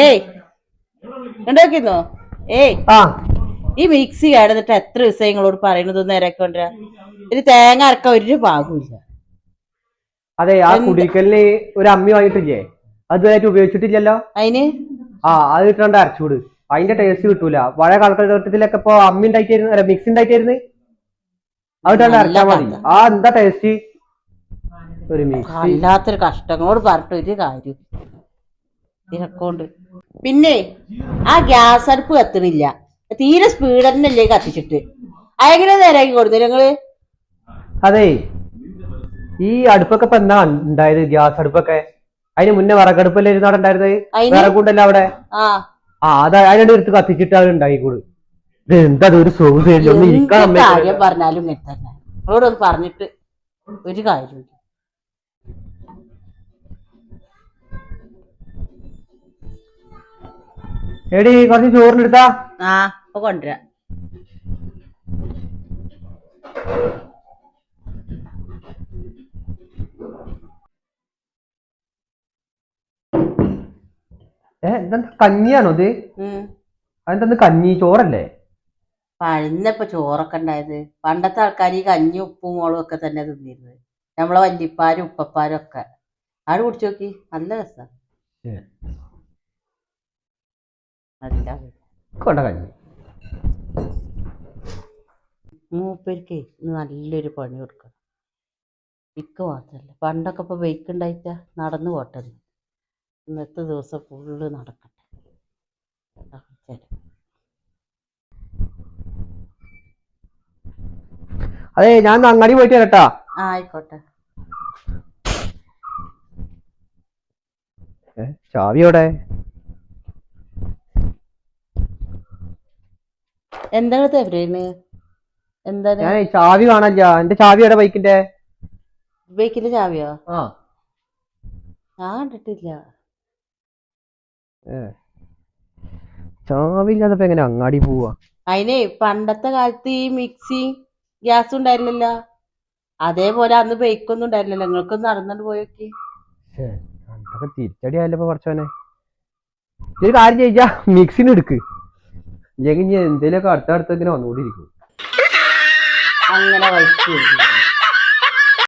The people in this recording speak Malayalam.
ഏയ്. ഉണ്ടാക്കിന്നോ ഏയ്. ആ. ഈ മിക്സി കേടന്നിട്ട് എത്ര ദിവസം നിങ്ങളോട് പറയണത് നേരൊക്കെ കൊണ്ടുവരാ? ഒരു തേങ്ങ അരക്കാൻ ഒരു ഭാഗമില്ല അതെ ആ കുടിക്കലിന് ഒരു അമ്മി വാങ്ങിട്ടില്ലേ അതുമായിട്ട് ഉപയോഗിച്ചിട്ടില്ലല്ലോ? അതിന്? ആ അത് ഇട്ടുകൊണ്ട് അരച്ചൂട് അതിന്റെ ടേസ്റ്റ് കിട്ടൂല. പഴയ കാലഘട്ടത്തിലൊക്കെ ഇപ്പൊ അമ്മി ഉണ്ടായിട്ടായിരുന്നു മിക്സി ഉണ്ടായിട്ടായിരുന്നു അത് ഇട്ടുകൊണ്ട് അരച്ചാൽ മതി. ആ എന്താ ടേസ്റ്റ് ഒരു അല്ലാത്തൊരു കഷ്ടങ്ങളോട് പറഞ്ഞിട്ട് ഒരു കാര്യം. ഇതിനെക്കൊണ്ട് പിന്നെ ആ ഗ്യാസ് അടുപ്പ് കത്തണില്ല. തീരെ സ്പീഡ് തന്നെയല്ലേ കത്തിച്ചിട്ട്. അയങ്ങനെ നേരാക്കി കൊടുത്തു ഞങ്ങൾ? അതെ. ഈ അടുപ്പൊക്കെ ഇപ്പൊ എന്നാ ഉണ്ടായത്? ഗ്യാസ് അടുപ്പൊക്കെ. അതിന് മുന്നേ വിറകടുപ്പല്ലേ ഇരുന്നാട് ഉണ്ടായിരുന്നത്? വിറകുണ്ടല്ലോ അവിടെ? ആ. അത് അതിനോട് എടുത്ത് കത്തിച്ചിട്ട് അവർ ഉണ്ടായിക്കൂട് ഇത് എന്താ ഒരു. കാര്യം പറഞ്ഞാലും പറഞ്ഞിട്ട് ഒരു കാര്യമില്ല എടി കുറച്ച് ചോറിനെടുത്താ ആ ഇപ്പൊ കൊണ്ടുവരാ. ഏ എന്താ കഞ്ഞിയാണോ ഇത്? അതെന്താ കഞ്ഞി ചോറല്ലേ? പഴുന്നപ്പോ ചോറൊക്കെ ഉണ്ടായത്. പണ്ടത്തെ ആൾക്കാർ ഈ കഞ്ഞി ഉപ്പും മുളകും ഒക്കെ തന്നെ തിന്നിരുന്നത്. നമ്മളെ വല്യപ്പാരും ഉപ്പപ്പാരും ഒക്കെ. ആട് കുടിച്ചു നോക്കി. നല്ല രസം. കൊണ്ട കഞ്ഞി മൂപ്പർക്ക് ഇന്ന് നല്ലൊരു പണി കൊടുക്കണം. മിക്ക മാത്രല്ല. പണ്ടൊക്കെ ഇപ്പൊ ബൈക്ക് ഉണ്ടായിട്ടാ നടന്നു പോട്ടെ ഇന്നത്തെ ദിവസം ഫുള്ള് നടക്കട്ടെ. അതെ ഞാൻ അങ്ങാടി പോയിട്ട് കേട്ടാ. ആയിക്കോട്ടെ. ഏ, ചാവി എവിടെ എന്താണ് തെവരേന് എന്താണ്? ഞാൻ ചാവി കാണാനില്ല. എന്റെ ചാവി എവിടെ ബൈക്കിന്റെ? ബൈക്കിന്റെ ചാവിയോ? ആ. ഞാൻ കണ്ടിട്ടില്ല. ചാവില്ലാതെ എങ്ങനെ അങ്ങാടി പോവാ? അതിനെ പണ്ടത്തെ കാലത്ത് ഈ മിക്സി ഗ്യാസ് ഉണ്ടായിരുന്നല്ലോ. അതേപോലെ അന്ന് ബൈക്കൊന്നും ഉണ്ടായിരുന്നില്ല. നിങ്ങൾക്കൊന്ന് നടന്നിട്ട് പോയൊക്കെ. തിരിച്ചടി ആയല്ലോ കുറച്ചോനെ ഒരു കാര്യം ചോദിച്ചാ മിക്സിന് എടുക്ക് ഇല്ലെങ്കിൽ എന്തേലൊക്കെ അടുത്തടുത്ത് ഇങ്ങനെ വന്നുകൊണ്ടിരിക്കും. അങ്ങനെ വൈക്ക്